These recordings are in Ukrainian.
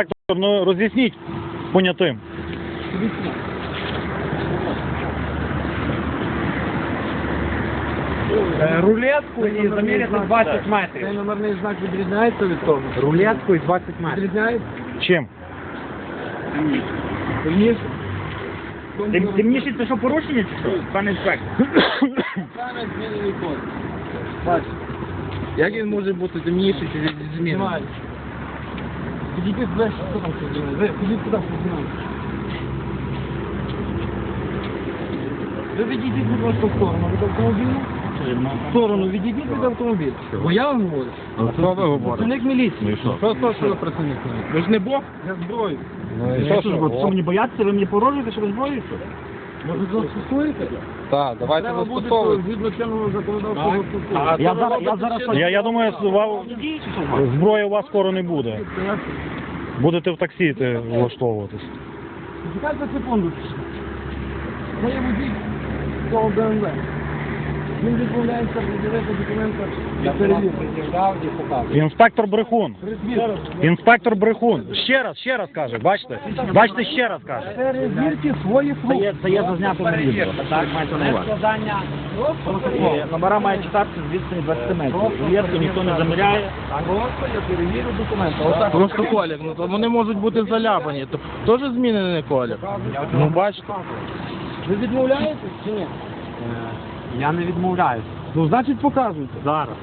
інспектор, ну роз'ясніть понятим. Е, Рулетку і заміряти 20 Цей метрів. номерний знак відрізняється від того? Рулетку і 20 метрів. Відрізняється? Чим? Темніше? Тем- Темніше це що порушення чи що? Пане інспектор. Саме змінений код. Бачите. Як він може бути темніший чи змінений? Знімаю. Підійдіть ближче, хто там щось? Ви підійдіть туди, хто знімає. Ви відійдіть, будь ласка, в сторону від автомобіля. В сторону відійдіть від автомобіля. Бо я вам говорю. А що ви говорите? Працівник міліції. Що то, що ви працівник? Ви ж не Бог? Я зброю. що ж ви? Що мені бояться, ви мені порожуєте, що ви зброюєте? Може застосуєте? Так, давайте Треба буде згідно чинного законодавства застосовувати. Я зараз, я зараз, я, я думаю, ва- зброї у вас скоро не буде. Будете в таксі те влаштовуватись. Чекайте секунду. Моє водій цього БМВ. Він відмовляється приділити документи для перевірки. Інспектор Брехун. Інспектор Брехун. Ще раз, ще раз каже, бачите? Бачите, ще раз каже. Перевірки своїх Це є, це є зазнято на відео. Так, мається на увазі. Е, Номера мають читатися з відстані 20 метрів. Рулетку ніхто не заміряє. Просто я перевірю документи. Отак. Просто колір, ну то вони можуть бути заляпані. То теж змінений колір. Ну бачите. Ви відмовляєтесь чи ні? Я не відмовляюся. Ну, значить, показуйте. Зараз.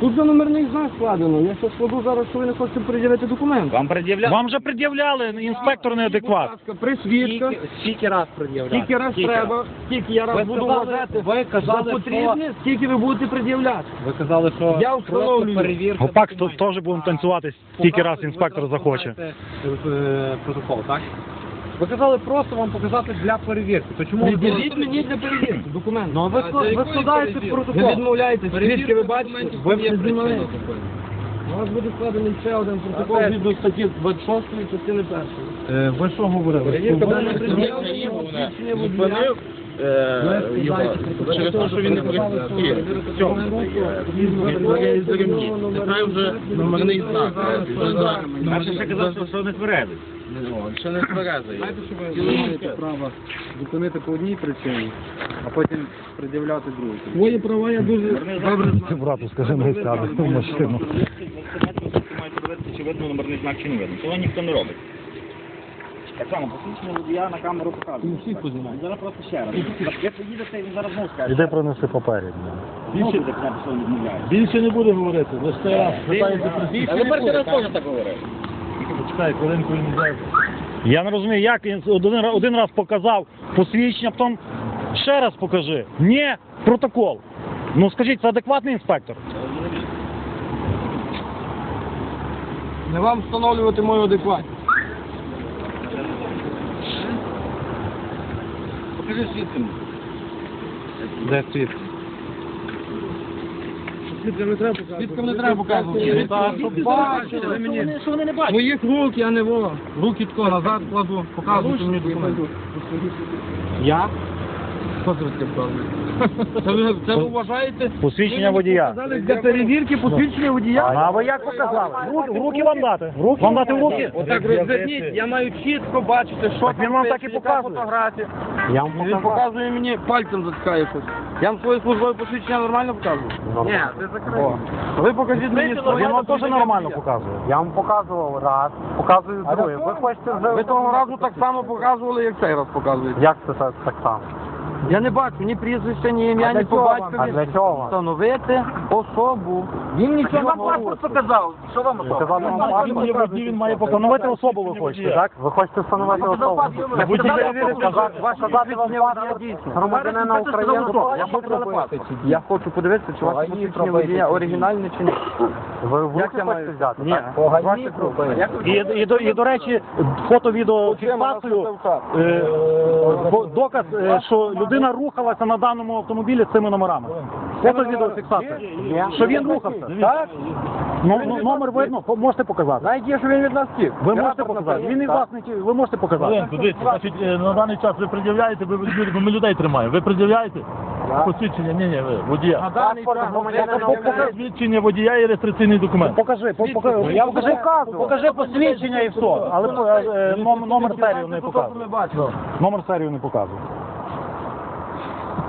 Тут за номерний знак складено. Я ще складу зараз, що ви не хочете перевірити документи. Вам пред'являли? Вам вже пред'являли інспектор неадекват. Будь ласка, при свідках. Скільки раз пред'являли? Скільки раз треба, скільки я раз Ви буду сказали- вважати ви казали, за потрібне, скільки ви будете пред'являти. Ви казали, що Я встановлюю. перевірка. Гопак то теж будемо танцювати, скільки раз інспектор захоче. е, Протокол, так? Ви казали просто вам показати для перевірки. То чому ви Пред'явіть мені для перевірки документи. Ну, ви, скла- ви складаєте Ви протокол. відмовляєтесь, свідки ви бачите, ви не знімаєте. У вас буде складений ще один протокол Опять. згідно статті 26 частини першої. Е, Ви що говорили? Перевірка Ви дане зупинив пред'явлення, водія. зупинив, е, його через те, що він не що Все. документів, згідно Він виглядає з ремні. Нехай вже номерний знак. Перше ще казав, що, що не тверезий. О, Ще не тверезий. Знаєте, що ви маєте права зупинити по одній причині, а потім пред'являти другу. Свої права я дуже добре знаю. Брату, скажи, не сяде в машину. мають подивитися, чи видно номерний знак, чи не видно. Цього ніхто не робить. Так само, посвідчення водія на камеру показує. Всіх познімають. Зараз просто ще раз. Якщо їдете, він зараз знову скаже. Іди принеси папері. Більше не буде говорити, лише раз. Ви перший раз теж так говорили. Почекай, хвилинку він йде. Я не розумію, як він один, один раз показав посвідчення, потім ще раз покажи. Ні, протокол. Ну скажіть, це адекватний інспектор? Не вам встановлювати мою адекватність. Покажи свідкам. Де світ? Свідкам не треба показувати. Свідкам не треба показувати. так, Щоб бачили ви мені. Що вони не бачать? Моїх рук я не во. Руки тако назад кладу. Показуйте мені документи. Я? Що це ви? Це ви, вважаєте? Посвідчення водія. Для перевірки посвідчення водія? А ви як показали? В руки, вам дати. Руки вам дати в руки? Отак розверніть, я маю чітко бачити, що Так він вам так і яка показує. фотографія. Я вам Він показує мені, пальцем затикає щось. Я вам своє службове посвідчення нормально показую? Ні, ти закрив. О. Ви покажіть мені своє Він вам теж нормально показує. Я вам показував раз, показую другий. Ви хочете вже... Ви того разу так само показували, як цей раз показуєте. Як це так, так само? Я не бачу ні прізвища, ні ім'я, ні по А батькові. для чого? Встановити особу. Він нічого вам говорить. показав. Що вам Сказав, вам паспорт, він має встановити особу ви хочете, так? Ви хочете встановити особу? Я показати ваше посвідчення вам дійсно. громадянина України. Я хочу подивитися, я хочу подивитися, чи ваше посвідчення водія оригінальне чи ні. Ви в Як руки хочете взяти? Ні. так? Ваші групи. І, і, до, і до речі, фото-відеофіксацію, е, бо- доказ, е, що людина рухалася на даному автомобілі з цими номерами. Фото-відеофіксація. Що він рухався. Так? Ну, ну, номер видно, можете показати. Знаєте, що він від нас втік. Ви можете показати. Він і Так. вас не ті- ви можете показати. Дивіться, значить, е, на даний час ви пред'являєте, ви, ви- бо ми людей тримаємо. Ви пред'являєте? Посвідчення, ні, ні, ви, водія. На даний час Посвідчення водія і реєстраційний документ. Покажи, по- пока- я покажи, покажи посвідчення і все, але е, ном- номер серію не показує. Номер серію не показує.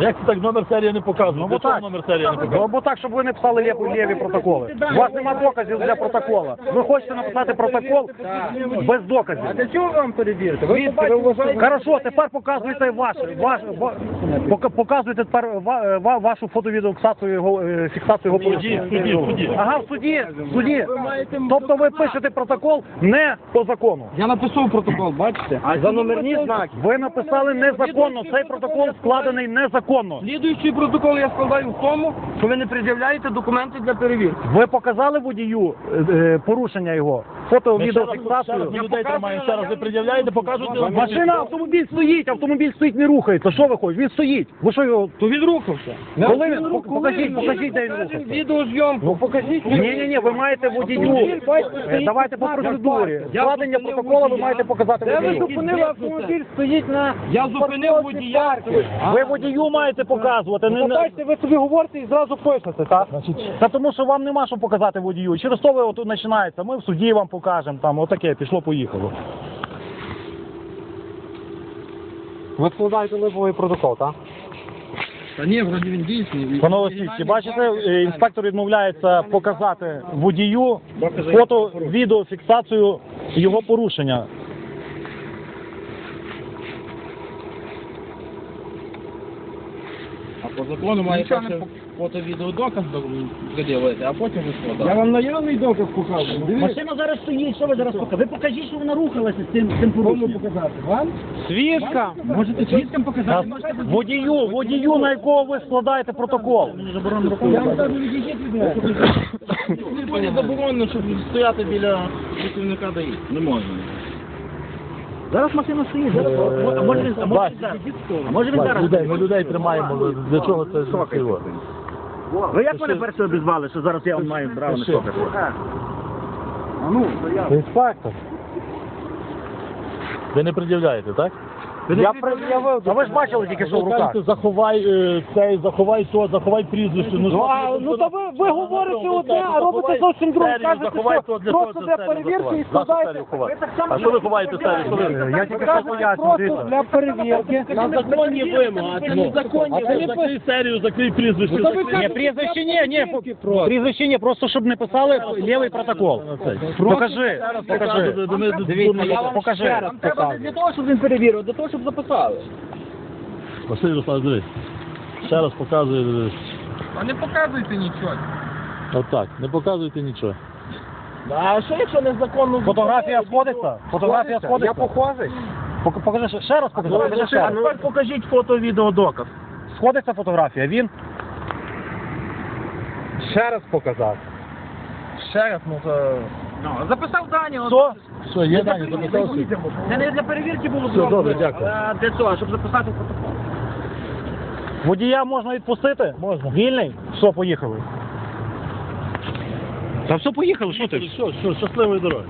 Як це так номер серії не показує? Ну, Для бо чого так. номер серії не показує? Ну, бо так, щоб ви не писали лєві, лєві протоколи. У вас нема доказів для протокола. Ви хочете написати протокол без доказів. А для чого вам перевірити? Ви, вважаєте? Хорошо, тепер показуйте ваше, ваш, ва- пока- показуйте тепер ва- ва- вашу фото-відеофіксацію його, е, фіксацію його Суді, суді, суді. Ага, в суді, в суді. Тобто ви пишете протокол не по закону. Я написав протокол, бачите? А За номерні знаки. Ви написали незаконно, цей протокол складений незаконно. Слідуючий протокол я складаю в тому, що ви не пред'являєте документи для перевірки. Ви показали водію е, е, порушення його, фото, відеофіксацію. людей тримаємо, ще раз ви пред'являєте, покажете. Машина, автомобіль стоїть, автомобіль стоїть, не рухається. Що ви хочете? Він стоїть. Ви що його? То він рухався. Коли він? Пок- Покажіть, покажіть, де він рухався. Відеозйомку. Ну покажіть. Ні, ні, ні, ви маєте водію. Е, Давайте по процедурі. Складення протоколу ви маєте показати Де ви водію. зупинили автомобіль, стоїть на... Я зупинив водія. Ви водію маєте показувати. Не, не... ви собі говорите і зразу пишете, так? Та тому що вам нема що показати водію. Через то ви отут починається. Ми в суді вам покажемо. Там отаке, пішло, поїхало. Ви складаєте липовий протокол, так? Та ні, вроді він дійсний. Панове слідчі, бачите, е, інспектор відмовляється показати водію фото, відео, фіксацію його порушення. По закону має перше фото-відеодоказ пред'явити, а потім ви. Я вам наявний доказ показую. Дивіться. Машина зараз стоїть, що ви зараз покажете? Ви покажіть, що вона рухалася з цим, з цим Кому порушенням. показати? Вам? Свідка! Можете свідкам показати? Можете Водію, водію, на якого ви складаєте протокол. Я вам кажу, відійдіть від мене. Мені заборонено, щоб стояти біля працівника ДАІ. Не можна. Зараз машина стоїть, зараз. А може він, а може він зараз? А може він зараз? Людей, ми людей тримаємо. Для чого це зробило? Ви як мене перше обізвали, що зараз я вам маю право на Що? шокер? Інспектор. Ви не пред'являєте, так? Я пред'явив. А ви ж бачили тільки що в руках. кажете, заховай е, цей, заховай то, заховай прізвище. Ну, а, ну то ви, ви говорите одне, а робите зовсім друге. Кажете, заховай що то для просто для перевірки заховай. і Нашу складаєте. серію ховати. А що ви ховаєте серію? Що ви? Я тільки що поясню, дивіться. Для перевірки. На законні вимоги. Це не законні. Закрий серію, закрий прізвище. закрий- Ні, прізвище ні, ні, прізвище ні, просто щоб не писали лівий протокол. Покажи, покажи. Дивіться, я вам покажи. Ще раз. Для того, щоб він перевірив, для того, щоб записали. Василь Ярославович, дивись. Ще раз показую. дивись. А не показуйте нічого. Отак, не показуйте нічого. А що якщо незаконно Фотографія сходиться? Фотографія сходиться? Я похожий. Пок- Покажи ще- ще раз, покажи, покажи ще А раз. тепер покажіть фото-відеодоказ. Сходиться фотографія, він? Ще раз показати. Ще раз, ну то... Ну, записав дані. от. Все, є дані, записався. Це не для перевірки було Все, добре, дякую. А для цього, щоб записати протокол. Водія можна відпустити? Можна. Вільний? Все, поїхали. Та все, поїхали, що ти? Все, все, щасливої дороги.